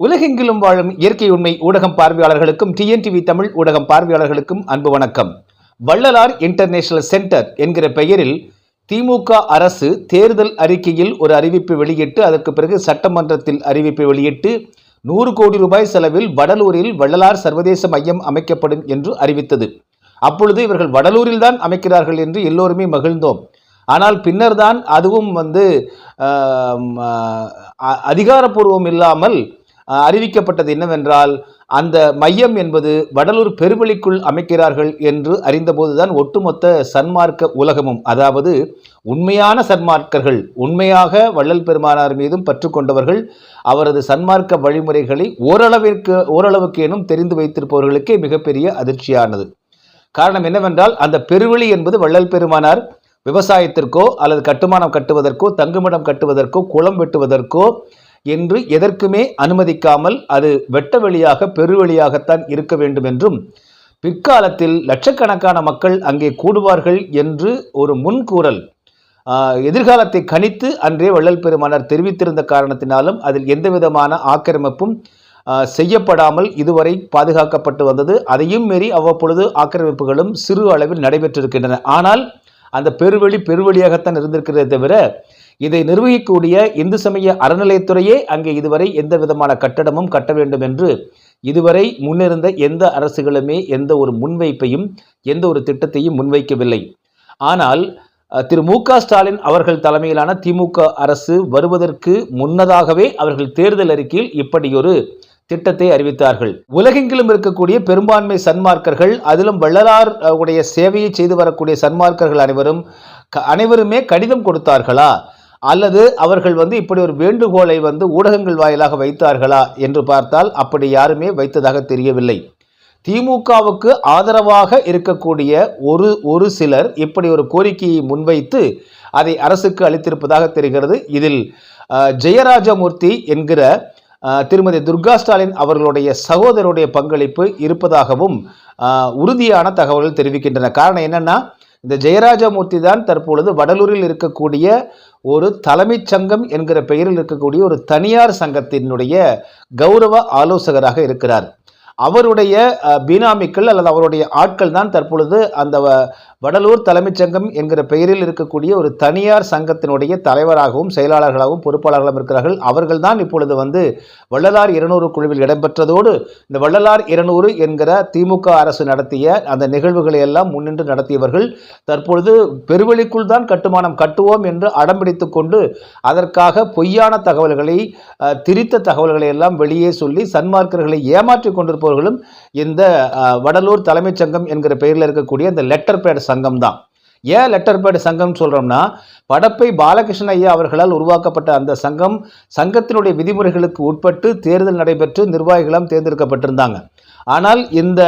உலகெங்கிலும் வாழும் இயற்கை உண்மை ஊடகம் பார்வையாளர்களுக்கும் டிஎன்டிவி தமிழ் ஊடகம் பார்வையாளர்களுக்கும் அன்பு வணக்கம். வள்ளலார் இன்டர்நேஷனல் சென்டர் என்கிற பெயரில் திமுக அரசு தேர்தல் அறிக்கையில் ஒரு அறிவிப்பு வெளியிட்டு அதற்கு பிறகு சட்டமன்றத்தில் அறிவிப்பு வெளியிட்டு நூறு கோடி ரூபாய் செலவில் வடலூரில் வள்ளலார் சர்வதேச மையம் அமைக்கப்படும் என்று அறிவித்தது. அப்பொழுது இவர்கள் வடலூரில் தான் அமைக்கிறார்கள் என்று எல்லோருமே மகிழ்ந்தோம். ஆனால் பின்னர் தான் அதுவும் வந்து அ- அதிகாரப்பூர்வம் இல்லாமல் அறிவிக்கப்பட்டது என்னவென்றால் அந்த மையம் என்பது வடலூர் பெருவெளிக்குள் அமைக்கிறார்கள் என்று அறிந்தபோதுதான் ஒட்டுமொத்த சன்மார்க்க உலகமும் அதாவது உண்மையான சன்மார்க்கர்கள் உண்மையாக வள்ளல் பெருமானார் மீதும் பற்று கொண்டவர்கள் அவரது சன்மார்க்க வழிமுறைகளை ஓரளவிற்கு ஓரளவுக்கு எனும் தெரிந்து வைத்திருப்பவர்களுக்கே மிகப்பெரிய அதிர்ச்சியானது. காரணம் என்னவென்றால் அந்த பெருவெளி என்பது வள்ளல் பெருமானார் விவசாயத்திற்கோ அல்லது கட்டுமானம் கட்டுவதற்கோ தங்குமிடம் கட்டுவதற்கோ குளம் வெட்டுவதற்கோ என்று எதற்குமே அனுமதிக்காமல் அது வெட்ட வெளியாக பெருவெளியாகத்தான் இருக்க வேண்டும் என்றும் பிற்காலத்தில் லட்சக்கணக்கான மக்கள் அங்கே கூடுவார்கள் என்று ஒரு முன்கூறல் எதிர்காலத்தை கணித்து அன்றே வள்ளல் பெருமானார் தெரிவித்திருந்த காரணத்தினாலும் அதில் எந்தவிதமான ஆக்கிரமிப்பும் செய்யப்படாமல் இதுவரை பாதுகாக்கப்பட்டு வந்தது. அதையும் மீறி அவ்வப்பொழுது ஆக்கிரமிப்புகளும் சிறு அளவில் நடைபெற்றிருக்கின்றன. ஆனால் அந்த பெருவெளி பெருவெளியாகத்தான் இருந்திருக்கிறதே தவிர இதை நிர்வகிக்கக்கூடிய இந்து சமய அறநிலையத்துறையே அங்கே இதுவரை எந்த விதமான கட்டடமும் கட்ட வேண்டும் என்று இதுவரை முன்னிருந்த எந்த அரசுகளுமே எந்த ஒரு முன்வைப்பையும் எந்த ஒரு திட்டத்தையும் முன்வைக்கவில்லை. ஆனால் திரு மு க ஸ்டாலின் அவர்கள் தலைமையிலான திமுக அரசு வருவதற்கு முன்னதாகவே அவர்கள் தேர்தல் அறிக்கையில் இப்படியொரு திட்டத்தை அறிவித்தார்கள். உலகெங்கிலும் இருக்கக்கூடிய பெரும்பான்மை சன்மார்க்கர்கள் அதிலும் வள்ளலார் உடைய சேவையை செய்து வரக்கூடிய சன்மார்க்கர்கள் அனைவரும் க- அனைவருமே கடிதம் கொடுத்தார்களா? அல்லது அவர்கள் வந்து இப்படி ஒரு வேண்டுகோளை வந்து ஊடகங்கள் வாயிலாக வைத்தார்களா என்று பார்த்தால் அப்படி யாருமே வைத்ததாக தெரியவில்லை. திமுகவுக்கு ஆதரவாக இருக்கக்கூடிய ஒரு ஒரு சிலர் இப்படி ஒரு கோரிக்கையை முன்வைத்து அதை அரசுக்கு அளித்திருப்பதாக தெரிகிறது. இதில் ஜெயராஜமூர்த்தி என்கிற திருமதி துர்கா ஸ்டாலின் அவர்களுடைய சகோதரருடைய பங்களிப்பு இருப்பதாகவும் உறுதியான தகவல்கள் தெரிவிக்கின்றன. காரணம் என்னென்னா இந்த ஜெயராஜமூர்த்தி தான் தற்பொழுது வடலூரில் இருக்கக்கூடிய ஒரு தலைமைச் சங்கம் என்கிற பெயரில் இருக்கக்கூடிய ஒரு தனியார் சங்கத்தினுடைய கௌரவ ஆலோசகராக இருக்கிறார். அவருடைய பீனாமிக்கள் பினாமிக்கள் அல்லது அவருடைய ஆட்கள் தான் தற்பொழுது அந்த வடலூர் தலைமைச் சங்கம் என்கிற பெயரில் இருக்கக்கூடிய ஒரு தனியார் சங்கத்தினுடைய தலைவராகவும் செயலாளர்களாகவும் பொறுப்பாளர்களும் இருக்கிறார்கள். அவர்கள் தான் இப்பொழுது வந்து வள்ளலார் இருநூறு குழுவில் இடம்பெற்றதோடு இந்த வள்ளலார் இருநூறு என்கிற திமுக அரசு நடத்திய அந்த நிகழ்வுகளை எல்லாம் முன்னின்று நடத்தியவர்கள் தற்பொழுது பெருவெளிக்குள் தான் கட்டுமானம் கட்டுவோம் என்று அடம்பிடித்து கொண்டு அதற்காக பொய்யான தகவல்களை திரித்த தகவல்களை எல்லாம் வெளியே சொல்லி சன்மார்க்கர்களை ஏமாற்றிக் கொண்டிருப்பவர்களும் இந்த வடலூர் தலைமைச் சங்கம் என்கிற பெயரில் இருக்கக்கூடிய இந்த லெட்டர் பேட் சங்கம் தான் ஏன் லெட்டர் பேட் சங்கம் சொல்கிறோம்னா படப்பை பாலகிருஷ்ண ஐயா அவர்களால் உருவாக்கப்பட்ட அந்த சங்கம் சங்கத்தினுடைய விதிமுறைகளுக்கு உட்பட்டு தேர்தல் நடைபெற்று நிர்வாகிகளும் தேர்ந்தெடுக்கப்பட்டிருந்தாங்க. ஆனால் இந்த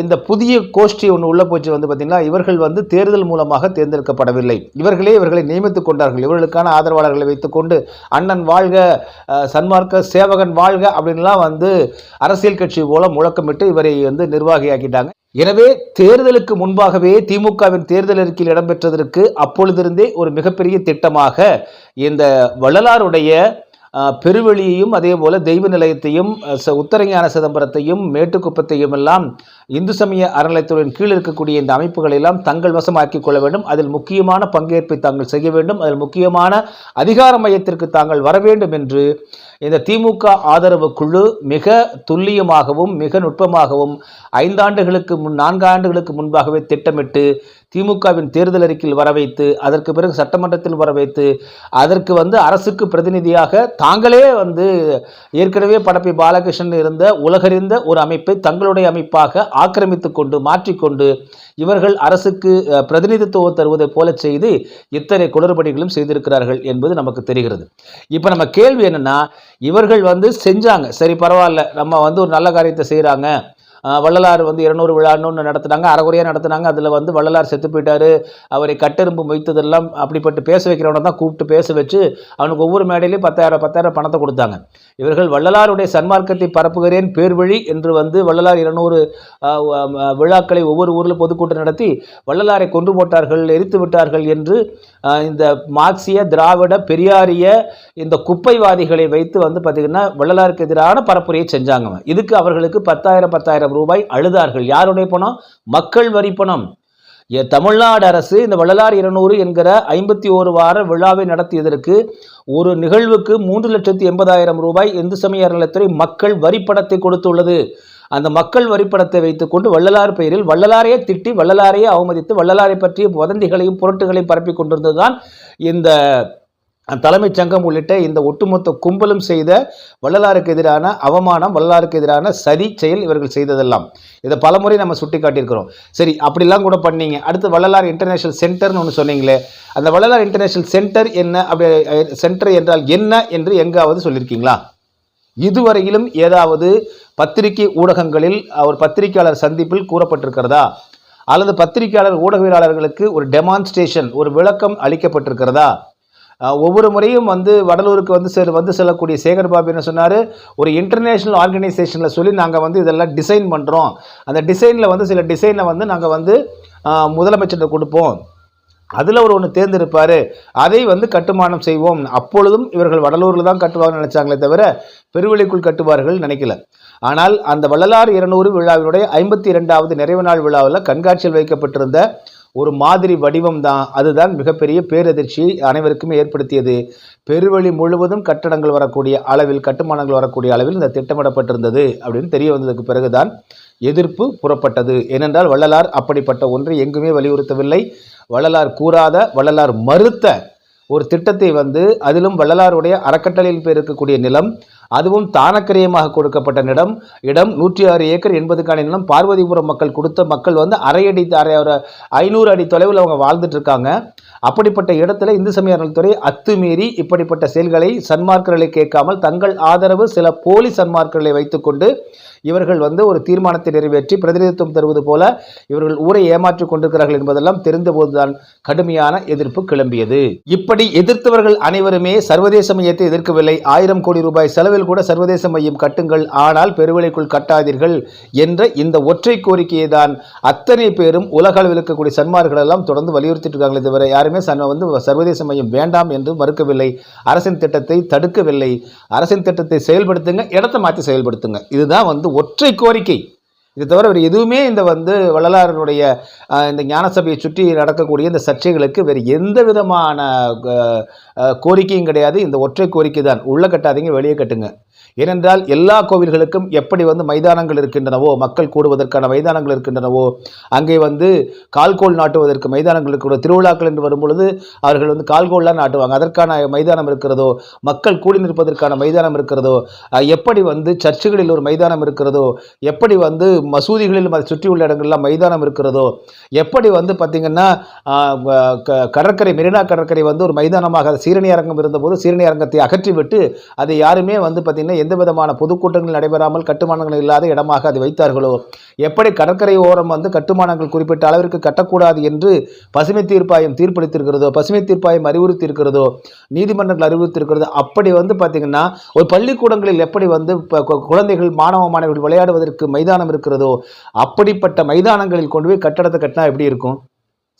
இந்த புதிய கோஷ்டி ஒன்று உள்ளே போச்சு வந்து பார்த்திங்கன்னா இவர்கள் வந்து தேர்தல் மூலமாக தேர்ந்தெடுக்கப்படவில்லை. இவர்களே இவர்களை நியமித்துக் கொண்டார்கள். இவர்களுக்கான ஆதரவாளர்களை வைத்துக்கொண்டு அண்ணன் வாழ்க சன்மார்க்க சேவகன் வாழ்க அப்படின்லாம் வந்து அரசியல் கட்சி போல முழக்கமிட்டு இவரை வந்து நிர்வாகியாக்கிட்டாங்க. எனவே தேர்தலுக்கு முன்பாகவே திமுகவின் தேர்தல் அறிக்கையில் இடம்பெற்றதற்கு அப்பொழுதிருந்தே ஒரு மிகப்பெரிய திட்டமாக இந்த வள்ளலாருடைய பெருவெளியையும் அதே போல தெய்வ நிலையத்தையும் ச- உத்தரஞான சிதம்பரத்தையும் மேட்டுக்குப்பத்தையும் எல்லாம் இந்து சமய அறநிலையத்துடன் கீழ் இருக்கக்கூடிய இந்த அமைப்புகளை எல்லாம் தங்கள் வசமாக்கிக் கொள்ள வேண்டும். அதில் முக்கியமான பங்கேற்பை தாங்கள் செய்ய வேண்டும். அதில் முக்கியமான அதிகார மையத்திற்கு தாங்கள் வர வேண்டும் என்று இந்த திமுக ஆதரவு குழு மிக துல்லியமாகவும் மிக நுட்பமாகவும் ஐந்தாண்டுகளுக்கு முன் நான்கு ஆண்டுகளுக்கு முன்பாகவே திட்டமிட்டு திமுகவின் தேர்தல் அறிக்கையில் வர வைத்து அதற்கு பிறகு சட்டமன்றத்தில் வர வைத்து அதற்கு வந்து அரசுக்கு பிரதிநிதியாக தாங்களே வந்து ஏற்கனவே படப்பி பாலகிருஷ்ணன் இருந்த உலகறிந்த ஒரு அமைப்பை தங்களுடைய அமைப்பாக ஆக்கிரமித்து கொண்டு மாற்றிக்கொண்டு இவர்கள் அரசுக்கு பிரதிநிதித்துவம் தருவதை போல செய்து இத்தனை குளறுபடிகளும் செய்திருக்கிறார்கள் என்பது நமக்கு தெரிகிறது. இப்போ நம்ம கேள்வி என்னென்னா இவர்கள் வந்து செஞ்சாங்க. சரி பரவாயில்ல. நம்ம வந்து ஒரு நல்ல காரியத்தை செய்கிறாங்க வள்ளலார் வந்து இருநூறு விழான்னு ஒன்று நடத்துனாங்க அறகுறையாக நடத்துனாங்க. அதில் வந்து வள்ளலார் செத்து போயிட்டாரு. அவரை கட்டெரும்பு மொய்த்ததெல்லாம் அப்படிப்பட்டு பேச வைக்கிறவனை தான் கூப்பிட்டு பேச வச்சு அவனுக்கு ஒவ்வொரு மேடையிலையும் பத்தாயிரம் பத்தாயிரம் பணத்தை கொடுத்தாங்க. இவர்கள் வள்ளலாருடைய சன்மார்க்கத்தை பரப்புகிறேன் பேர்வழி என்று வந்து வள்ளலார் இருநூறு விழாக்களை ஒவ்வொரு ஊரில் பொதுக்கூட்டம் நடத்தி வள்ளலாரை கொன்று போட்டார்கள் எரித்து விட்டார்கள் என்று இந்த மார்க்சிய திராவிட பெரியாரிய இந்த குப்பைவாதிகளை வைத்து வந்து பார்த்திங்கன்னா வள்ளலாருக்கு எதிரான பரப்புரையை செஞ்சாங்க இதுக்கு அவர்களுக்கு பத்தாயிரம் பத்தாயிரம் ரூபாய் அழுதார்கள். யாருடைய பணம்? மக்கள் வரி பணம். தமிழ்நாடு அரசு இந்த வள்ளலார் இருநூறு என்கிற ஐம்பத்தி ஓரு வார விழாவை நடத்தியதற்கு ஒரு நிகழ்வுக்கு மூன்று லட்சத்தி எண்பதாயிரம் ரூபாய் இந்து சமய அறநிலையத்துறை மக்கள் வரிப்படத்தை கொடுத்துள்ளது. அந்த மக்கள் வரிப்படத்தை வைத்துக்கொண்டு வள்ளலார் பெயரில் வள்ளலாரையே திட்டி வள்ளலாரையே அவமதித்து வள்ளலாரை பற்றிய வதந்திகளையும் புரட்டுகளையும் பரப்பி கொண்டிருந்ததுதான் இந்த தலைமைச் சங்கம் உள்ளிட்ட இந்த ஒட்டுமொத்த கும்பலும் செய்த வள்ளலாருக்கு எதிரான அவமானம் வள்ளலாருக்கு எதிரான சதி செயல் இவர்கள் செய்ததெல்லாம். இதை பலமுறை நம்ம சுட்டி காட்டியிருக்கிறோம் சரி அப்படிலாம் கூட பண்ணீங்க. அடுத்து வள்ளலார் இன்டர்நேஷனல் சென்டர்னு ஒன்று சொன்னீங்களே அந்த வள்ளலார் இன்டர்நேஷனல் சென்டர் என்ன அப்படி சென்டர் என்றால் என்ன என்று எங்காவது சொல்லியிருக்கீங்களா? இதுவரையிலும் ஏதாவது பத்திரிகை ஊடகங்களில் ஒரு பத்திரிகையாளர் சந்திப்பில் கூறப்பட்டிருக்கிறதா? அல்லது பத்திரிகையாளர் ஊடகவியலாளர்களுக்கு ஒரு டெமான்ஸ்ட்ரேஷன் ஒரு விளக்கம் அளிக்கப்பட்டிருக்கிறதா? ஒவ்வொரு முறையும் வந்து வடலூருக்கு வந்து செல் வந்து செல்லக்கூடிய சேகர் பாபு என்ன சொன்னார்? ஒரு இன்டர்நேஷ்னல் ஆர்கனைசேஷனில் சொல்லி நாங்கள் வந்து இதெல்லாம் டிசைன் பண்ணுறோம் அந்த டிசைனில் வந்து சில டிசைனை வந்து நாங்கள் வந்து முதலமைச்சர்கிட்ட கொடுப்போம். அதில் ஒரு ஒன்று தேர்ந்தெடுப்பார். அதை வந்து கட்டுமானம் செய்வோம். அப்பொழுதும் இவர்கள் வடலூரில் தான் கட்டுவாங்கன்னு நினச்சாங்களே தவிர பெருவெளிக்குள் கட்டுவார்கள் நினைக்கல. ஆனால் அந்த வள்ளலார் இருநூறு விழாவினுடைய ஐம்பத்தி இரண்டாவது நிறைவு நாள் விழாவில் கண்காட்சியில் வைக்கப்பட்டிருந்த ஒரு மாதிரி வடிவம் தான் அதுதான் மிகப்பெரிய பேரதிர்ச்சியை அனைவருக்குமே ஏற்படுத்தியது. பெருவழி முழுவதும் கட்டடங்கள் வரக்கூடிய அளவில் கட்டுமானங்கள் வரக்கூடிய அளவில் இந்த திட்டமிடப்பட்டிருந்தது அப்படின்னு தெரிய வந்ததுக்கு பிறகுதான் எதிர்ப்பு புறப்பட்டது. ஏனென்றால் வள்ளலார் அப்படிப்பட்ட ஒன்றை எங்குமே வலியுறுத்தவில்லை. வள்ளலார் கூறாத வள்ளலார் மறுத்த ஒரு திட்டத்தை வந்து அதிலும் வள்ளலாருடைய அறக்கட்டளையில் பேர் இருக்கக்கூடிய நிலம் அதுவும் தானக்கிரியமாக கொடுக்கப்பட்ட நிலம் இடம் நூற்றி ஆறு ஏக்கர் என்பதுக்கான நிலம் பார்வதிபுரம் மக்கள் கொடுத்த மக்கள் வந்து அரை அடி அரை ஒரு ஐநூறு அடி தொலைவில் அவங்க வாழ்ந்துட்டு இருக்காங்க அப்படிப்பட்ட இடத்துல இந்து சமய அறநிலைத்துறை அத்துமீறி இப்படிப்பட்ட செயல்களை சன்மார்க்கர்களை கேட்காமல் தங்கள் ஆதரவு சில போலி சன்மார்க்கர்களை வைத்துக்கொண்டு இவர்கள் வந்து ஒரு தீர்மானத்தை நிறைவேற்றி பிரதிநிதித்துவம் தருவது போல இவர்கள் ஊரை ஏமாற்றிக் கொண்டிருக்கிறார்கள் என்பதெல்லாம் தெரிந்தபோதுதான் கடுமையான எதிர்ப்பு கிளம்பியது. இப்படி எதிர்த்தவர்கள் அனைவருமே சர்வதேச மையத்தை எதிர்க்கவில்லை. ஆயிரம் கோடி ரூபாய் செலவில் கூட சர்வதேச மையம் கட்டுங்கள். ஆனால் பெருவிலைக்குள் கட்டாதீர்கள் என்ற இந்த ஒற்றை கோரிக்கையை தான் அத்தனை பேரும் உலக அளவில் இருக்கக்கூடிய சன்மார்கள் எல்லாம் தொடர்ந்து வலியுறுத்திட்டு இருக்காங்களே தவிர யாருமே சன் வந்து சர்வதேச மையம் வேண்டாம் என்று மறுக்கவில்லை. அரசின் திட்டத்தை தடுக்கவில்லை. அரசின் திட்டத்தை செயல்படுத்துங்க இடத்தை மாற்றி செயல்படுத்துங்க. இதுதான் வந்து ஒற்றை கோரிக்கை. இது தவிர வேறு எதுவுமே இந்த வந்து வள்ளலாரனுடைய இந்த ஞானசபையை சுற்றி நடக்கக்கூடிய இந்த சர்ச்சைகளுக்கு வேறு எந்த விதமான கோரிக்கையும் கிடையாது. இந்த ஒற்றை கோரிக்கை தான். உள்ளே கட்டாதீங்க வெளியே கட்டுங்க. ஏனென்றால் எல்லா கோவில்களுக்கும் எப்படி வந்து மைதானங்கள் இருக்கின்றனவோ மக்கள் கூடுவதற்கான மைதானங்கள் இருக்கின்றனவோ அங்கே வந்து கால்கோல் நாட்டுவதற்கு மைதானங்கள் இருக்கிற திருவிழாக்கள் என்று வரும்பொழுது அவர்கள் வந்து கால்கோல்லாம் நாட்டுவாங்க. அதற்கான மைதானம் இருக்கிறதோ மக்கள் கூடி நிற்பதற்கான மைதானம் இருக்கிறதோ எப்படி வந்து சர்ச்சுகளில் ஒரு மைதானம் இருக்கிறதோ எப்படி வந்து மசூதிகளிலும் அதை சுற்றியுள்ள இடங்கள்லாம் மைதானம் இருக்கிறதோ எப்படி வந்து பார்த்திங்கன்னா கடற்கரை மெரினா கடற்கரை வந்து ஒரு மைதானமாக சீரணி அரங்கம் இருந்தபோது சீரணி அரங்கத்தை அகற்றிவிட்டு அதை யாருமே வந்து பார்த்திங்கன்னா எந்த விதமான பொதுக்கூட்டங்கள் நடைபெறாமல் கட்டுமானங்கள் இல்லாத இடமாக அதை வைத்தார்களோ? எப்படி கடற்கரை ஓரம் வந்து கட்டுமானங்கள் குறிப்பிட்ட அளவிற்கு கட்டக்கூடாது என்று பசுமை தீர்ப்பாயம் தீர்ப்பளித்திருக்கிறதோ பசுமை தீர்ப்பாயம் அறிவுறுத்தியிருக்கிறதோ நீதிமன்றங்கள் அறிவுறுத்தியிருக்கிறதோ அப்படி வந்து பார்த்திங்கன்னா ஒரு பள்ளிக்கூடங்களில் எப்படி வந்து இப்போ குழந்தைகள் மாணவ மாணவிகள் விளையாடுவதற்கு மைதானம் இருக்கிறதோ அப்படிப்பட்ட மைதானங்களில் கொண்டு போய் கட்டடத்தை கட்டினா எப்படி இருக்கும்?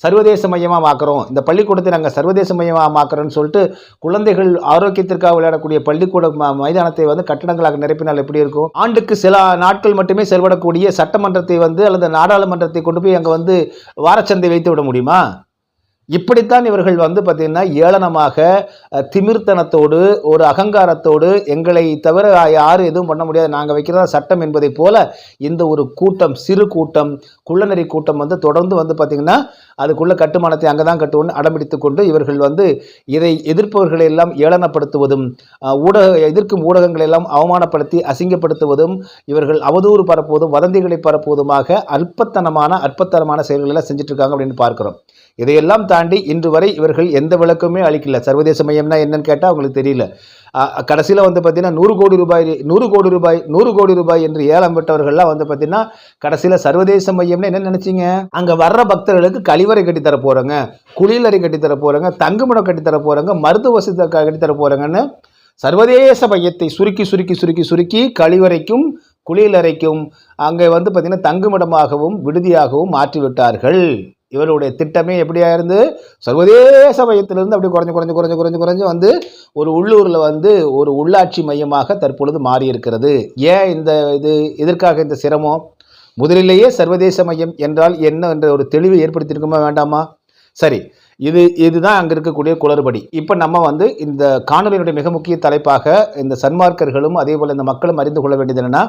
சர்வதேச மையமாக மாக்குறோம் இந்த பள்ளிக்கூடத்தை நாங்கள் சர்வதேச மையமாக மாக்குறோம்னு சொல்லிட்டு குழந்தைகள் ஆரோக்கியத்திற்காக விளையாடக்கூடிய பள்ளிக்கூட மைதானத்தை வந்து கட்டடங்களாக நிரப்பினால் எப்படி இருக்கும்? ஆண்டுக்கு சில நாட்கள் மட்டுமே செயல்படக்கூடிய சட்டமன்றத்தை வந்து அல்லது நாடாளுமன்றத்தை கொண்டு போய் அங்கே வந்து வாரச்சந்தை வைத்து விட முடியுமா? இப்படித்தான் இவர்கள் வந்து பார்த்திங்கன்னா ஏளனமாக திமிர்த்தனத்தோடு ஒரு அகங்காரத்தோடு எங்களை தவிர யாரும் எதுவும் பண்ண முடியாது. நாங்கள் வைக்கிறதா சட்டம் என்பதை போல இந்த ஒரு கூட்டம் சிறு கூட்டம் குள்ளநெறி கூட்டம் வந்து தொடர்ந்து வந்து பார்த்திங்கன்னா அதுக்குள்ள கட்டுமானத்தை அங்கே தான் கட்டுவோன்னு அடம்பிடித்து கொண்டு இவர்கள் வந்து இதை எதிர்ப்பவர்களை எல்லாம் ஏளனப்படுத்துவதும் ஊடக எதிர்க்கும் ஊடகங்களை எல்லாம் அவமானப்படுத்தி அசிங்கப்படுத்துவதும் இவர்கள் அவதூறு பரப்புவதும் வதந்திகளை பரப்புவதுமாக அல்பத்தனமான அற்பத்தனமான செயல்களை எல்லாம் செஞ்சுட்டு இருக்காங்க அப்படின்னு பார்க்குறோம். இதையெல்லாம் தாண்டி இன்று வரை இவர்கள் எந்த விளக்கமே அளிக்கல. சர்வதேச மையம்னா என்னன்னு கேட்டால் அவங்களுக்கு தெரியல. கடைசியில் வந்து பார்த்தீங்கன்னா நூறு கோடி ரூபாய் நூறு கோடி ரூபாய் நூறு கோடி ரூபாய் என்று ஏலம் பெற்றவர்கள்லாம் வந்து பார்த்தீங்கன்னா கடைசியில் சர்வதேச மையம்னா என்ன நினைச்சீங்க? அங்கே வர்ற பக்தர்களுக்கு கழிவறை கட்டித்தர போகிறாங்க குளியலறை கட்டித்தர போகிறாங்க தங்குமிடம் கட்டித்தர போகிறாங்க மருத்துவ வசதி கட்டித்தர போகிறாங்கன்னு சர்வதேச மையத்தை சுருக்கி சுருக்கி சுருக்கி சுருக்கி கழிவறைக்கும் குளியலறைக்கும் அங்கே வந்து பார்த்திங்கன்னா தங்குமிடமாகவும் விடுதியாகவும் மாற்றிவிட்டார்கள். இவருடைய திட்டமே எப்படியா இருந்து சர்வதேச மையத்திலிருந்து அப்படி குறைஞ்சு குறைஞ்சு குறைஞ்சு குறைஞ்சு குறைஞ்சு வந்து ஒரு உள்ளூரில் வந்து ஒரு உள்ளாட்சி மையமாக தற்பொழுது மாறி இருக்கிறது ஏன் இந்த இது எதற்காக இந்த சிரமம்? முதலிலேயே சர்வதேச மையம் என்றால் என்ன என்ற ஒரு தெளிவை ஏற்படுத்தியிருக்குமா வேண்டாமா? சரி இது இதுதான் அங்கே இருக்கக்கூடிய குளறுபடி. இப்போ நம்ம வந்து இந்த காணொலியினுடைய மிக முக்கிய தலைப்பாக இந்த சன்மார்க்கர்களும் அதே போல் இந்த மக்களும் அறிந்து கொள்ள வேண்டியது என்னென்னா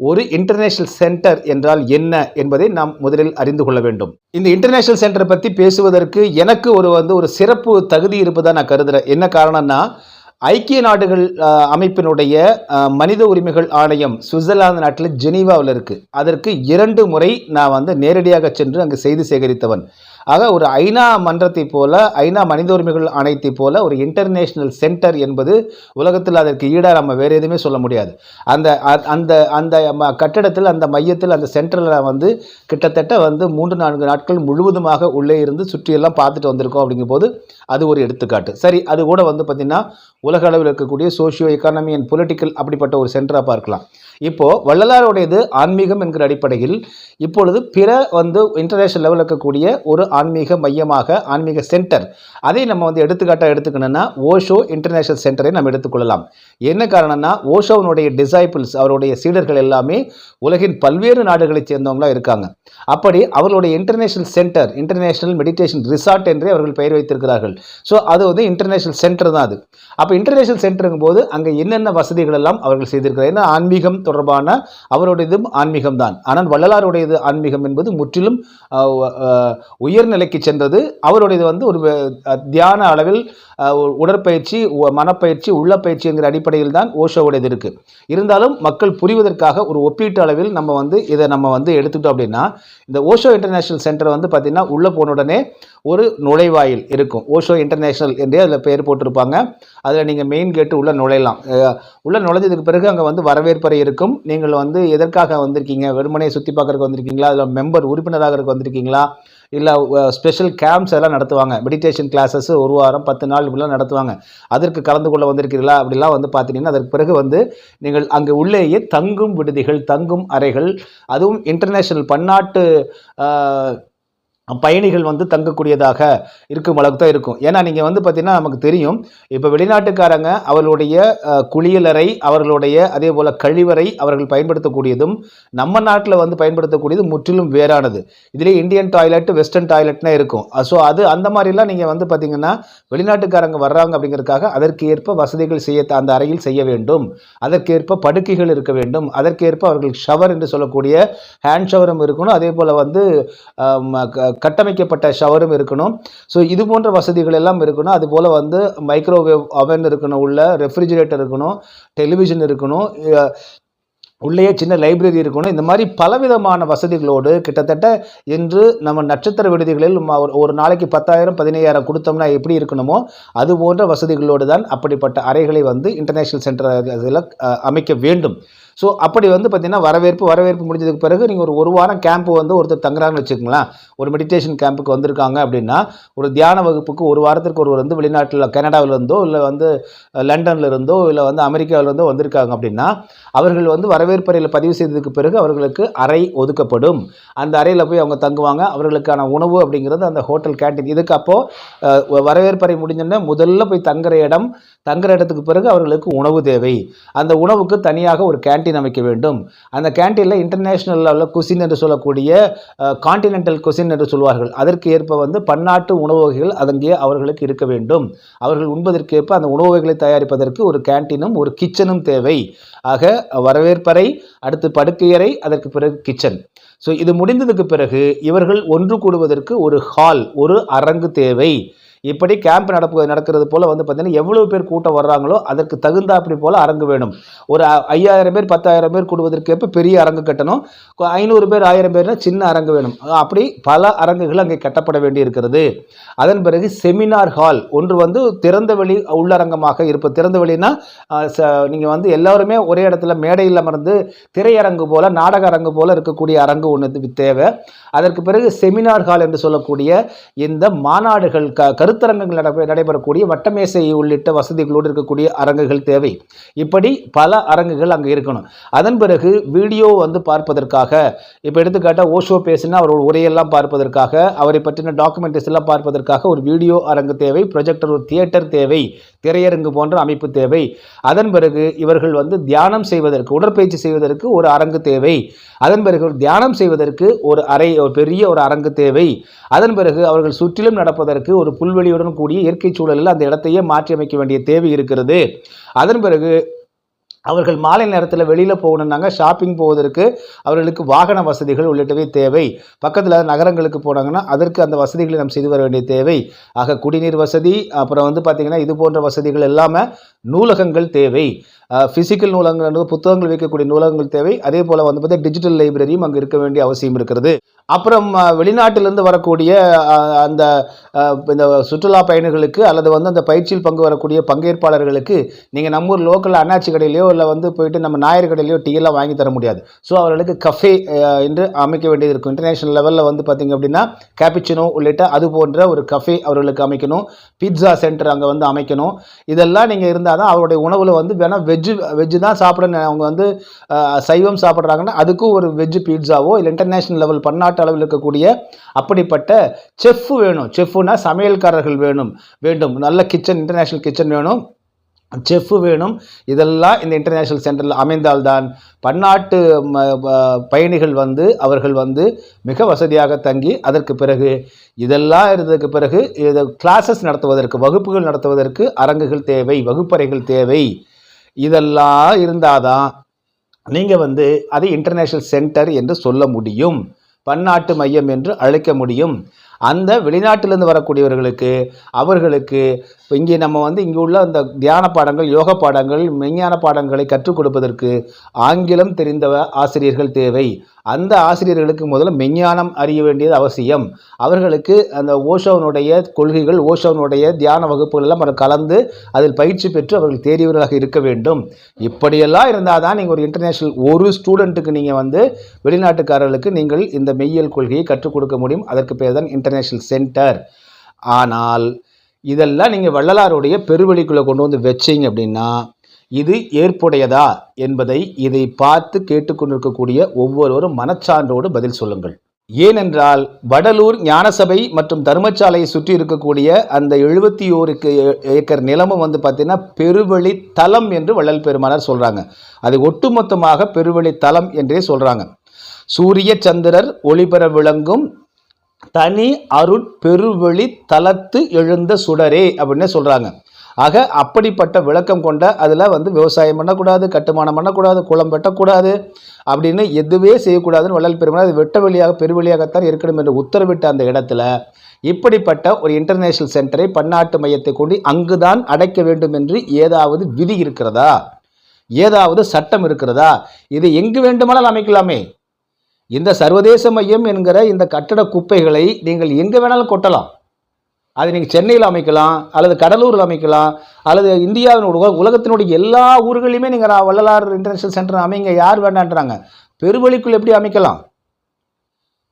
ஒரு இன்டர்நேஷனல் சென்டர் என்றால் என்ன என்பதை நாம் முதலில் அறிந்து கொள்ள வேண்டும். இந்த இன்டர்நேஷனல் சென்டரை பற்றி பேசுவதற்கு எனக்கு ஒரு வந்து ஒரு சிறப்பு தகுதி இருப்பதாக நான் கருதுகிறேன் என்ன காரணம்னா ஐக்கிய நாடுகள் அமைப்பினுடைய மனித உரிமைகள் ஆணையம் சுவிட்சர்லாந்து நாட்டில் ஜெனீவாவில் இருக்குது அதற்கு இரண்டு முறை நான் வந்து நேரடியாக சென்று அங்கு செய்தி சேகரித்தவன். ஆக ஒரு ஐநா மன்றத்தை போல ஐநா மனித உரிமைகள் ஆணையத்தை போல ஒரு இன்டர்நேஷனல் சென்டர் என்பது உலகத்தில் அதற்கு ஈடாக நம்ம வேறு எதுவுமே சொல்ல முடியாது. அந்த அ- அந்த அந்த ம- கட்டடத்தில் அந்த மையத்தில் அந்த சென்டரில் வந்து கிட்டத்தட்ட வந்து மூன்று நான்கு நாட்கள் முழுவதுமாக உள்ளே இருந்து சுற்றியெல்லாம் பார்த்துட்டு வந்திருக்கோம் அப்படிங்கும்போது அது ஒரு எடுத்துக்காட்டு. சரி அது கூட வந்து பார்த்திங்கன்னா உலக அளவில் இருக்கக்கூடிய சோஷியோ எக்கானமி அண்ட் பொலிட்டிக்கல் அப்படிப்பட்ட ஒரு சென்டராக பார்க்கலாம். இப்போது வள்ளலாருடையது ஆன்மீகம் என்கிற அடிப்படையில் இப்பொழுது பிற வந்து இன்டர்நேஷனல் லெவலில் இருக்கக்கூடிய ஒரு ஆன்மீக மையமாக ஆன்மீக சென்டர் அதை நம்ம வந்து எடுத்துக்காட்டாக எடுத்துக்கணும்னா ஓஷோ இன்டர்நேஷனல் சென்டரை நம்ம எடுத்துக்கொள்ளலாம். என்ன காரணம்னா ஓஷோவனுடைய டிசைபிள்ஸ் அவருடைய சீடர்கள் எல்லாமே உலகின் பல்வேறு நாடுகளைச் சேர்ந்தவங்களாக இருக்காங்க. அப்படி அவர்களுடைய international centre international meditation resort என்றே அவர்கள் பெயர் வைத்திருக்கிறார்கள். ஸோ அது வந்து இன்டர்நேஷனல் சென்டர் தான் அது. அப்போ இன்டர்நேஷனல் சென்டருங்கும் போது அங்கே என்னென்ன வசதிகள் எல்லாம் அவர்கள் செய்திருக்கிறார்? ஏன்னா ஆன்மீகம் தொடர்பான அவருடையதும் ஆன்மீகம் தான். ஆனால் வள்ளலாருடையது ஆன்மீகம் என்பது முற்றிலும் உயர்நிலைக்கு சென்றது. அவருடையது வந்து ஒரு தியான அளவில் உடற்பயிற்சி உ- மனப்பயிற்சி உள்ளப்பயிற்சிங்கிற அடிப்படையில் தான் ஓஷோவுடையது இருக்குது இருந்தாலும் மக்கள் புரிவதற்காக ஒரு ஒப்பீட்டு அளவில் நம்ம வந்து இதை நம்ம வந்து எடுத்துக்கிட்டோம் அப்படின்னா இந்த ஓஷோ இன்டர்நேஷனல் சென்டர் வந்து பார்த்தீங்கன்னா உள்ளே போன உடனே ஒரு நுழைவாயில் இருக்கும். ஓஷோ இன்டர்நேஷனல் என்றே அதில் பெயர் போட்டிருப்பாங்க. அதில் நீங்கள் மெயின் கேட்டு உள்ளே நுழையலாம். உள்ளே நுழைஞ்சதுக்கு பிறகு அங்கே வந்து வரவேற்பறை இருக்கும். நீங்கள் வந்து எதற்காக வந்திருக்கீங்க? வெறுமனையை சுற்றி பார்க்குறக்கு வந்திருக்கீங்களா? அதில் மெம்பர் உறுப்பினராக இருக்க வந்திருக்கீங்களா? இல்லை ஸ்பெஷல் கேம்ப்ஸ் எல்லாம் நடத்துவாங்க. மெடிடேஷன் கிளாஸஸ் ஒரு வாரம் பத்து நாள் இப்படிலாம் நடத்துவாங்க. அதற்கு கலந்து கொள்ள வந்திருக்கிறீங்களா அப்படிலாம் வந்து பார்த்தீங்கன்னா அதற்கு பிறகு வந்து நீங்கள் அங்கே உள்ளேயே தங்கும் விடுதிகள் தங்கும் அறைகள் அதுவும் இன்டர்நேஷ்னல் பன்னாட்டு பயணிகள் வந்து தங்கக்கூடியதாக இருக்கும் அளவுக்கு தான் இருக்கும். ஏன்னா நீங்கள் வந்து பார்த்தீங்கன்னா நமக்கு தெரியும் இப்போ வெளிநாட்டுக்காரங்க அவர்களுடைய குளியலறை அவர்களுடைய அதே போல் கழிவறை அவர்கள் பயன்படுத்தக்கூடியதும் நம்ம நாட்டில் வந்து பயன்படுத்தக்கூடியது முற்றிலும் வேறானது. இதிலே இந்தியன் டாய்லெட் வெஸ்டர்ன் டாய்லெட்னா இருக்கும். ஸோ அது அந்த மாதிரிலாம் நீங்கள் வந்து பார்த்தீங்கன்னா வெளிநாட்டுக்காரங்க வர்றாங்க அப்படிங்கிறதுக்காக அதற்கு ஏற்ப வசதிகள் செய்ய அந்த அறையில் செய்ய வேண்டும். அதற்கேற்ப படுக்கைகள் இருக்க வேண்டும். அதற்கேற்ப அவர்கள் ஷவர் என்று சொல்லக்கூடிய ஹேண்ட் ஷவரும் இருக்கணும். அதே போல் வந்து க- கட்டமைக்கப்பட்ட ஷவரும் இருக்கணும். ஸோ இது போன்ற வசதிகள் எல்லாம் இருக்கணும். அதுபோல் வந்து மைக்ரோவேவ் அவன் இருக்கணும் உள்ள ரெஃப்ரிஜிரேட்டர் இருக்கணும் டெலிவிஷன் இருக்கணும் உள்ளேயே சின்ன லைப்ரரி இருக்கணும். இந்த மாதிரி பலவிதமான வசதிகளோடு கிட்டத்தட்ட இன்று நம்ம நட்சத்திர விடுதிகளில் ஒரு- ஒரு நாளைக்கு பத்தாயிரம் பதினையாயிரம் கொடுத்தோம்னா எப்படி இருக்கணுமோ அது போன்ற வசதிகளோடு தான் அப்படிப்பட்ட அறைகளை வந்து இன்டர்நேஷ்னல் சென்டர் அதில் அமைக்க வேண்டும். ஸோ அப்படி வந்து பார்த்தீங்கன்னா வரவேற்பு வரவேற்பு முடிஞ்சதுக்கு பிறகு நீங்கள் ஒரு ஒரு வாரம் கேம்ப் வந்து ஒருத்தர் தங்குறாங்கன்னு வச்சுக்கோங்களேன். ஒரு மெடிடேஷன் கேம்புக்கு வந்திருக்காங்க அப்படின்னா ஒரு தியான வகுப்புக்கு ஒரு வாரத்திற்கு ஒருவர் வந்து வெளிநாட்டில் கனடாவிலிருந்தோ இல்லை வந்து லண்டன்லேருந்தோ இல்லை வந்து அமெரிக்காவிலிருந்தோ வந்திருக்காங்க அப்படின்னா அவர்கள் வந்து வரவேற்பறையில் பதிவு செய்ததுக்கு பிறகு அவர்களுக்கு அறை ஒதுக்கப்படும். அந்த அறையில் போய் அவங்க தங்குவாங்க. அவர்களுக்கான உணவு அப்படிங்கிறது அந்த ஹோட்டல் கேண்டீன் இதுக்கு அப்போது வரவேற்பறை முடிஞ்சோடனே முதல்ல போய் தங்குற இடம் தங்குற இடத்துக்கு பிறகு அவர்களுக்கு உணவு தேவை. அந்த உணவுக்கு தனியாக ஒரு கேன்டீன் அமைக்க வேண்டும். அந்த கேண்டீனில் இன்டர்நேஷ்னல் லெவலில் குசின் என்று சொல்லக்கூடிய காண்டினென்டல் குசின் என்று சொல்வார்கள். அதற்கு ஏற்ப வந்து பன்னாட்டு உணவு வகைகள் அங்கே அவர்களுக்கு இருக்க வேண்டும். அவர்கள் உண்பதற்கேற்ப அந்த உணவு வகைகளை தயாரிப்பதற்கு ஒரு கேண்டீனும் ஒரு கிச்சனும் தேவை. ஆக வரவேற்பறை அடுத்து படுக்கையறை அதற்கு பிறகு கிச்சன் ஸோ இது முடிந்ததுக்கு பிறகு இவர்கள் ஒன்று கூடுவதற்கு ஒரு ஹால் ஒரு அரங்கு தேவை. இப்படி கேம்ப் நடப்பு நடக்கிறது போல் வந்து பார்த்தீங்கன்னா எவ்வளோ பேர் கூட்டம் வர்றாங்களோ அதற்கு தகுந்தாப்படி போல் அரங்கு வேணும். ஒரு ஐயாயிரம் பேர் பத்தாயிரம் பேர் கூடுவதற்கேற்ப பெரிய அரங்கு கட்டணும். ஐநூறு பேர் ஆயிரம் பேர்னா சின்ன அரங்கு வேணும். அப்படி பல அரங்குகள் அங்கே கட்டப்பட வேண்டி இருக்கிறது அதன் பிறகு செமினார் ஹால் ஒன்று வந்து திறந்த வெளி உள்ளரங்கமாக இருப்பது திறந்த வெளினா நீங்கள் வந்து எல்லாருமே ஒரே இடத்துல மேடையில் அமர்ந்து திரையரங்கு போல் நாடக அரங்கு போல் இருக்கக்கூடிய அரங்கு ஒன்று தேவை. அதற்கு பிறகு செமினார் ஹால் என்று சொல்லக்கூடிய இந்த மாநாடுகள் க கருத்தரங்கங்கள் நடைபெற நடைபெறக்கூடிய வட்டமேசை உள்ளிட்ட வசதிகளோடு இருக்கக்கூடிய அரங்குகள் தேவை. இப்படி பல அரங்குகள் அங்கே இருக்கணும். அதன் பிறகு வீடியோ வந்து பார்ப்பதற்காக இப்போ எடுத்துக்காட்டால் ஓஷோ பேசினா அவர் உரையெல்லாம் பார்ப்பதற்காக அவரை பற்றின டாக்குமெண்ட்ஸ் எல்லாம் பார்ப்பதற்காக ஒரு வீடியோ அரங்கு தேவை ப்ரொஜெக்டர் ஒரு தியேட்டர் தேவை. திரையரங்கு போன்ற அமைப்பு தேவை. அதன் பிறகு இவர்கள் வந்து தியானம் செய்வதற்கு உடற்பயிற்சி செய்வதற்கு ஒரு அரங்கு தேவை. அதன் பிறகு தியானம் செய்வதற்கு ஒரு அறை ஒரு பெரிய ஒரு அரங்கு தேவை. அதன் பிறகு அவர்கள் சுற்றிலும் நடப்பதற்கு ஒரு புல்வெளியுடன் கூடிய இயற்கை சூழலில் அந்த இடத்தையே மாற்றி அமைக்க வேண்டிய தேவை இருக்கிறது. அதன் பிறகு அவர்கள் மாலை நேரத்தில் வெளியில் போகணுன்னாங்க ஷாப்பிங் போவதற்கு அவர்களுக்கு வாகன வசதிகள் உள்ளிட்டவை தேவை. பக்கத்தில் நகரங்களுக்கு போனாங்கன்னா அதற்கு அந்த வசதிகளை நாம் செய்து வர வேண்டிய தேவை. ஆக குடிநீர் வசதி அப்புறம் வந்து பார்த்திங்கன்னா இது போன்ற வசதிகள் இல்லாமல் நூலகங்கள் தேவை. ஃபிசிக்கல் நூலகங்கள் புத்தகங்கள் வைக்கக்கூடிய நூலகங்கள் தேவை. அதே போல் வந்து பார்த்தீங்கன்னா டிஜிட்டல் லைப்ரரியும் அங்கே இருக்க வேண்டிய அவசியம் இருக்கிறது. அப்புறம் வெளிநாட்டிலிருந்து வரக்கூடிய அந்த இந்த சுற்றுலா பயணிகளுக்கு அல்லது வந்து அந்த பயிற்சியில் பங்கு வரக்கூடிய பங்கேற்பாளர்களுக்கு நீங்கள் நம்ம ஊர் லோக்கல் அண்ணாச்சி கடையிலையோ இல்லை வந்து போயிட்டு நம்ம ஞாயிறு கடையிலையோ டீ எல்லாம் வாங்கி தர முடியாது. ஸோ அவர்களுக்கு கஃபே என்று அமைக்க வேண்டியது இருக்கும். இன்டர்நேஷனல் லெவலில் வந்து பார்த்திங்க அப்படின்னா கேபிச்சினோ உள்ளிட்ட அது போன்ற ஒரு கஃபே அவர்களுக்கு அமைக்கணும். பீட்சா சென்டர் அங்கே வந்து அமைக்கணும். இதெல்லாம் நீங்கள் இருந்தால் தான் அவருடைய உணவில் வந்து வேணால் வெஜ்ஜு வெஜ்ஜு தான் சாப்பிட அவங்க வந்து சைவம் சாப்பிட்றாங்கன்னா அதுக்கும் ஒரு வெஜ்ஜு பீட்சாவோ இல்லை இன்டர்நேஷ்னல் லெவல் பன்னாட்டு அளவில் இருக்கக்கூடிய அப்படிப்பட்ட செஃப் வேணும். செஃப்னா சமையல்காரர்கள் வேணும். வேண்டும். நல்ல கிச்சன் இன்டர்நேஷ்னல் கிச்சன் வேணும். செஃப்பு வேணும். இதெல்லாம் இந்த இன்டர்நேஷ்னல் சென்டரில் அமைந்தால்தான் பன்னாட்டு பயணிகள் வந்து அவர்கள் வந்து மிக வசதியாக தங்கி அதற்கு பிறகு இதெல்லாம் இருந்ததுக்கு பிறகு இதை கிளாஸஸ் நடத்துவதற்கு வகுப்புகள் நடத்துவதற்கு அரங்குகள் தேவை வகுப்பறைகள் தேவை. இதெல்லாம் இருந்தாதான் நீங்கள் வந்து அதை இன்டர்நேஷ்னல் சென்டர் என்று சொல்ல முடியும். பன்னாட்டு மையம் என்று அழைக்க முடியும். அந்த வெளிநாட்டிலிருந்து வரக்கூடியவர்களுக்கு அவர்களுக்கு இப்போ இங்கே நம்ம வந்து இங்கே உள்ள அந்த தியான பாடங்கள் யோக பாடங்கள் மெஞ்ஞான பாடங்களை கற்றுக் கொடுப்பதற்கு ஆங்கிலம் தெரிந்த ஆசிரியர்கள் தேவை. அந்த ஆசிரியர்களுக்கு முதல்ல மெஞ்ஞானம் அறிய வேண்டியது அவசியம். அவர்களுக்கு அந்த ஓஷோனுடைய கொள்கைகள் ஓஷோனுடைய தியான வகுப்புகள் எல்லாம் கலந்து அதில் பயிற்சி பெற்று அவர்கள் தேறியவர்களாக இருக்க வேண்டும். இப்படியெல்லாம் இருந்தால் தான் நீங்கள் ஒரு இன்டர்நேஷ்னல் ஒரு ஸ்டூடெண்ட்டுக்கு நீங்கள் வந்து வெளிநாட்டுக்காரர்களுக்கு நீங்கள் இந்த மெய்யியல் கொள்கையை கற்றுக் கொடுக்க முடியும். அதற்கு பேர் தான் இன்டர்நேஷ்னல் சென்டர் ஆனால் இதெல்லாம் நீங்கள் வள்ளலாருடைய பெருவெளிக்குள்ளே கொண்டு வந்து வச்சீங்க அப்படின்னா இது ஏற்புடையதா என்பதை இதை பார்த்து கேட்டுக்கொண்டிருக்கக்கூடிய ஒவ்வொருவரும் மனச்சான்றோடு பதில் சொல்லுங்கள். ஏனென்றால் வடலூர் ஞானசபை மற்றும் தர்மசாலையை சுற்றி இருக்கக்கூடிய அந்த எழுபத்தி ஓருக்கு ஏக்கர் நிலமும் வந்து பார்த்தீங்கன்னா பெருவெளி தலம் என்று வள்ளல் பெருமானார் சொல்கிறாங்க அது ஒட்டுமொத்தமாக பெருவெளி தலம் என்றே சொல்கிறாங்க சூரிய சந்திரர் ஒளிபெற விளங்கும் தனி அருட்பெருவெளி தளத்து எழுந்த சுடரே அப்படின்னு சொல்கிறாங்க ஆக அப்படிப்பட்ட விளக்கம் கொண்ட அதில் வந்து விவசாயம் பண்ணக்கூடாது கட்டுமானம் பண்ணக்கூடாது குளம் வெட்டக்கூடாது அப்படின்னு எதுவே செய்யக்கூடாதுன்னு வள்ளல் பெருமாள் அது வெட்ட வெளியாக பெருவெளியாகத்தான் இருக்கணும் என்று உத்தரவிட்ட அந்த இடத்துல இப்படிப்பட்ட ஒரு இன்டர்நேஷனல் சென்டரை பன்னாட்டு மையத்தை கொண்டு அங்குதான் அடைக்க வேண்டும் என்று ஏதாவது விதி இருக்கிறதா? ஏதாவது சட்டம் இருக்கிறதா? இது எங்கு வேண்டுமானால் அமைக்கலாமே. இந்த சர்வதேச மையம் என்கிற இந்த கட்டட குப்பைகளை நீங்கள் எங்கே வேணாலும் கொட்டலாம். அது நீங்கள் சென்னையில் அமைக்கலாம் அல்லது கடலூரில் அமைக்கலாம் அல்லது இந்தியாவினுடைய உலகத்தினுடைய எல்லா ஊர்களையுமே நீங்கள் வள்ளலார் இன்டர்நேஷனல் சென்டர் அமைங்க யார் வேண்டான்றாங்க. பெருவழிக்குள் எப்படி அமைக்கலாம்?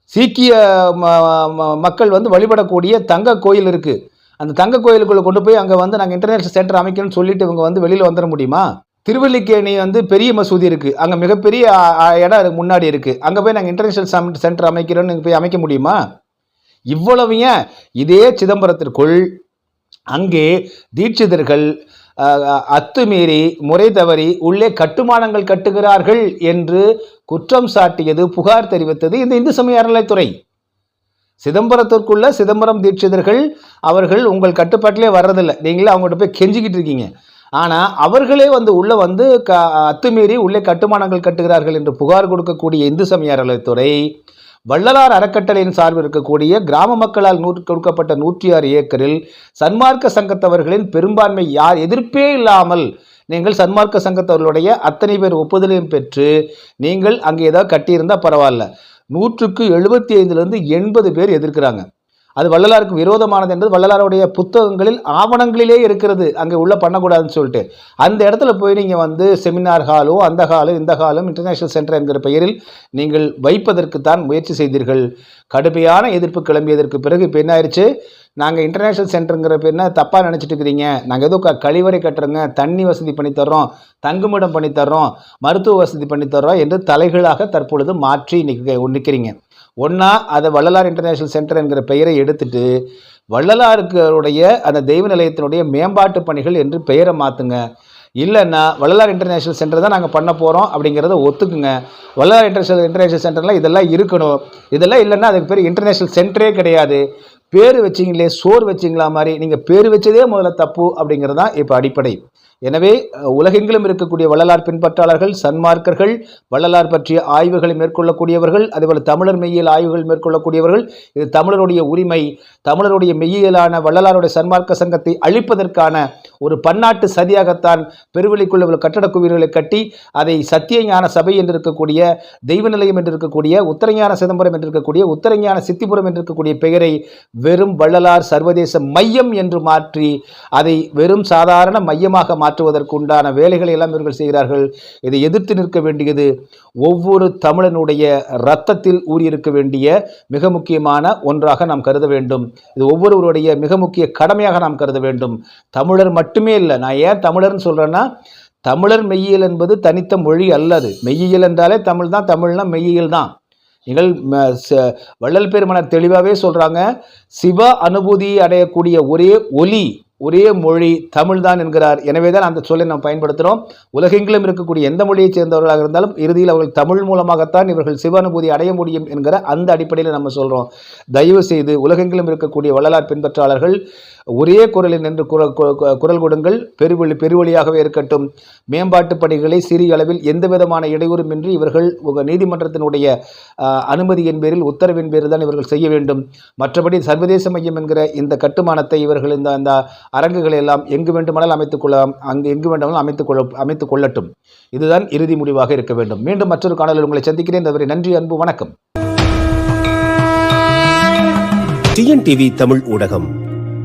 சீக்கிய ம- ம- மக்கள் வந்து வழிபடக்கூடிய தங்க கோயில் இருக்குது அந்த தங்க கோயிலுக்குள்ளே கொண்டு போய் அங்கே வந்து நாங்கள் இன்டர்நேஷனல் சென்டர் அமைக்கணும்னு சொல்லிட்டு இவங்க வந்து வெளியில் வந்துட முடியுமா? திருவல்லிக்கேணி வந்து பெரிய மசூதி இருக்குது அங்கே மிகப்பெரிய இடம் முன்னாடி இருக்குது அங்கே போய் நாங்கள் இன்டர்நேஷனல் சென்டர் அமைக்கிறோன்னு போய் அமைக்க முடியுமா? இவ்வளவு ஏன்? இதே சிதம்பரத்திற்குள் அங்கே தீட்சிதர்கள் அத்துமீறி முறை தவறி உள்ளே கட்டுமானங்கள் கட்டுகிறார்கள் என்று குற்றம் சாட்டியது புகார் தெரிவித்தது இந்த இந்து சமய அறநிலைத்துறை சிதம்பரத்திற்குள்ள சிதம்பரம் தீட்சிதர்கள் அவர்கள் உங்கள் கட்டுப்பாட்டிலே வர்றதில்லை. நீங்களே அவங்கள்ட்ட போய் கெஞ்சிக்கிட்டு இருக்கீங்க. ஆனால் அவர்களே வந்து உள்ளே வந்து க அத்துமீறி உள்ளே கட்டுமானங்கள் கட்டுகிறார்கள் என்று புகார் கொடுக்கக்கூடிய இந்து சமய அறநிலைத்துறை வள்ளலார் அறக்கட்டளையின் சார்பில் இருக்கக்கூடிய கிராம மக்களால் நூற்று கொடுக்கப்பட்ட நூற்றி ஆறு ஏக்கரில் சன்மார்க்க சங்கத்தவர்களின் பெரும்பான்மை யார்? எதிர்ப்பே இல்லாமல் நீங்கள் சன்மார்க்க சங்கத்தவர்களுடைய அத்தனை பேர் ஒப்புதலையும் பெற்று நீங்கள் அங்கே ஏதாவது கட்டியிருந்தால் பரவாயில்ல. நூற்றுக்கு எழுபத்தி ஐந்துலேருந்து எண்பது பேர் எதிர்க்கிறாங்க. அது வள்ளலாருக்கு விரோதமானது என்பது வள்ளலாருடைய புத்தகங்களில் ஆவணங்களிலே இருக்கிறது. அங்கே உள்ளே பண்ணக்கூடாதுன்னு சொல்லிட்டு. அந்த இடத்துல போய் நீங்கள் வந்து செமினார் ஹாலோ அந்த ஹாலும் இந்த ஹாலும் இன்டர்நேஷ்னல் சென்டர் என்கிற பெயரில் நீங்கள் வைப்பதற்கு தான் முயற்சி செய்தீர்கள். கடுமையான எதிர்ப்பு கிளம்பியதற்கு பிறகு இப்போ என்ன ஆயிடுச்சு நாங்கள் இன்டர்நேஷனல் சென்டருங்கிற பேர்னா தப்பாக நினச்சிட்டு இருக்கிறீங்க? நாங்கள் ஏதோ க கழிவறை கட்டுறோங்க தண்ணி வசதி பண்ணித்தர்றோம் தங்குமிடம் பண்ணித்தர்றோம் மருத்துவ வசதி பண்ணித்தர்றோம் என்று தலைகளாக தற்பொழுது மாற்றி நிற்க நிற்கிறீங்க ஒன்றா அதை வள்ளலார் இன்டர்நேஷ்னல் சென்டர் என்கிற பெயரை எடுத்துட்டு வள்ளலாருடைய அந்த தெய்வ நிலையத்தினுடைய மேம்பாட்டு பணிகள் என்று பெயரை மாற்றுங்க இல்லைன்னா வள்ளலார் இன்டர்நேஷ்னல் சென்டர் தான் நாங்கள் பண்ண போகிறோம் அப்படிங்கிறத ஒத்துக்குங்க. வள்ளலார் இன்டர்நேஷனல் இன்டர்நேஷனல் சென்டரில் இதெல்லாம் இருக்கணும். இதெல்லாம் இல்லைன்னா அதுக்கு பேர் இன்டர்நேஷனல் சென்டரே கிடையாது. பேர் வச்சிங்களே சோறு வச்சிங்களா மாதிரி நீங்கள் பேர் வச்சதே முதல்ல தப்பு அப்படிங்கிறது தான் இப்போ அடிப்படை. எனவே உலகெங்கிலும் இருக்கக்கூடிய வள்ளலார் பின்பற்றாளர்கள் சன்மார்க்கர்கள் வள்ளலார் பற்றிய ஆய்வுகளை மேற்கொள்ளக்கூடியவர்கள் அதேபோல் தமிழர் மெய்யியல் ஆய்வுகள் மேற்கொள்ளக்கூடியவர்கள் இது தமிழருடைய உரிமை தமிழருடைய மெய்யியலான வள்ளலாருடைய சன்மார்க்க சங்கத்தை அழிப்பதற்கான ஒரு பன்னாட்டு சதியாகத்தான் பெருவெளிக்குள்ள உள்ள கட்டடக் குவியல்களை கட்டி அதை சத்திய ஞான சபை என்று இருக்கக்கூடிய தெய்வ நிலையம் என்று இருக்கக்கூடிய உத்தரஞான சிதம்பரம் என்று இருக்கக்கூடிய உத்தரஞான சித்திபுரம் என்று இருக்கக்கூடிய பெயரை வெறும் வள்ளலார் சர்வதேச மையம் என்று மாற்றி அதை வெறும் சாதாரண மையமாக மாற்றுவதற்கு உண்டான வேலைகளை எல்லாம் இவர்கள் செய்கிறார்கள். இதை எதிர்த்து நிற்க வேண்டியது ஒவ்வொரு தமிழனுடைய இரத்தத்தில் ஊறியிருக்க வேண்டிய மிக முக்கியமான ஒன்றாக நாம் கருத வேண்டும். இது ஒவ்வொருவருடைய மிக முக்கிய கடமையாக நாம் கருத வேண்டும். தமிழர் மட்டும் மட்டுமே இல்லை. நான் ஏன் தமிழர்னு சொல்கிறேன்னா தமிழர் மெய்யியல் என்பது தனித்த மொழி அல்லது. மெய்யியல் என்றாலே தமிழ் தான். தமிழ்னா மெய்யியல் தான். நீங்கள் ச- வள்ளல் பெருமனர் தெளிவாகவே சொல்கிறாங்க சிவ அனுபூதி அடையக்கூடிய ஒரே ஒலி ஒரே மொழி தமிழ் தான் என்கிறார். எனவே தான் அந்த சொல்லை நாம் பயன்படுத்துகிறோம் உலகெங்கிலும் இருக்கக்கூடிய எந்த மொழியைச் சேர்ந்தவர்களாக இருந்தாலும் இறுதியில் அவர்கள் தமிழ் மூலமாகத்தான் இவர்கள் சிவ அனுபூதி அடைய முடியும் என்கிற அந்த அடிப்படையில் நம்ம சொல்கிறோம் தயவு செய்து உலகெங்கிலும் இருக்கக்கூடிய வள்ளலார் பின்பற்றாளர்கள் ஒரே குரலில் நின்று குரல் குரல் கொடுங்கள். பெருவழி பெருவழியாகவே இருக்கட்டும். மேம்பாட்டு பணிகளை சிறிய அளவில் எந்த விதமான இடையூறுமின்றி இவர்கள் உங்கள் நீதிமன்றத்தினுடைய அனுமதியின் பேரில் உத்தரவின் பேரில் தான் இவர்கள் செய்ய வேண்டும். மற்றபடி சர்வதேச மையம் என்கிற இந்த கட்டுமானத்தை இவர்கள் இந்த அந்த அரங்குகளை எல்லாம் எங்கு வேண்டுமானாலும் அமைத்துக் கொள்ளலாம். அங்கு எங்கு வேண்டுமானாலும் அமைத்துக் கொள்ள அமைத்துக் கொள்ளட்டும். இதுதான் இறுதி முடிவாக இருக்க வேண்டும். மீண்டும் மற்றொரு காணொலியில் உங்களை சந்திக்கிறேன். வரை நன்றி அன்பு வணக்கம். டிஎன்டிவி தமிழ் ஊடகம்.